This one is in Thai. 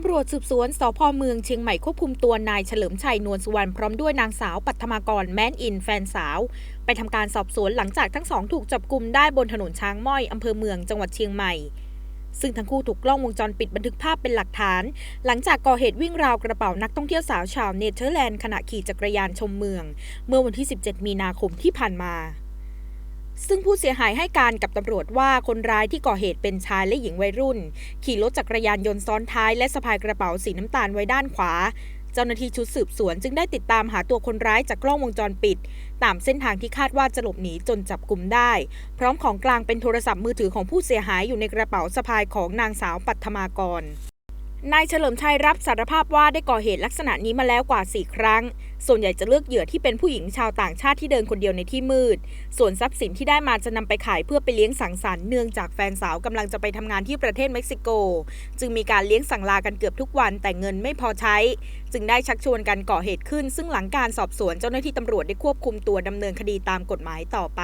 ตำรวจสืบสวนสพเมืองเชียงใหม่ควบคุมตัวนายเฉลิมชัยนวลสุวรรณพร้อมด้วยนางสาวปัทมากรแมนอินแฟนสาว ไปทำการสอบสวนหลังจากทั้งสองถูกจับกลุ่มได้บนถนนช้างม้อยอำเภอเมืองจังหวัดเชียงใหม่ ซึ่งทั้งคู่ถูกกล้องวงจรปิดบันทึกภาพเป็นหลักฐาน หลังจากก่อเหตุวิ่งราวกระเป๋านักท่องเที่ยวสาวชาวเนเธอร์แลนด์ขณะขี่จักรยานชมเมือง เมื่อวันที่ 17 มีนาคมที่ผ่านมา ซึ่งผู้เสียหายให้การกับตำรวจว่าคนร้ายที่ก่อเหตุเป็นชายและหญิงวัยรุ่น ขี่รถจักรยานยนต์ซ้อนท้ายและสะพายกระเป๋าสีน้ำตาลไว้ด้านขวา เจ้าหน้าที่ชุดสืบสวนจึงได้ติดตามหาตัวคนร้ายจากกล้องวงจรปิด ตามเส้นทางที่คาดว่าจะหลบหนีจนจับกลุ่มได้ พร้อมของกลางเป็นโทรศัพท์มือถือของผู้เสียหายอยู่ในกระเป๋าสะพายของนางสาวปัทมากร นายเฉลิมชัยรับสารภาพว่าได้ก่อเหตุลักษณะนี้มาแล้วกว่า 4 ครั้ง ส่วนใหญ่จะเลือกเหยื่อที่เป็นผู้หญิงชาวต่างชาติที่เดินคนเดียวในที่มืด ส่วนทรัพย์สินที่ได้มาจะนำไปขายเพื่อไปเลี้ยงสังสรรค์เนื่องจากแฟนสาวกำลังจะไปทำงานที่ประเทศเม็กซิโก จึงมีการเลี้ยงสั่งลากันเกือบทุกวันแต่เงินไม่พอใช้ จึงได้ชักชวนกันก่อเหตุขึ้น ซึ่งหลังการสอบสวนเจ้าหน้าที่ตำรวจได้ควบคุมตัวดำเนินคดีตามกฎหมายต่อไป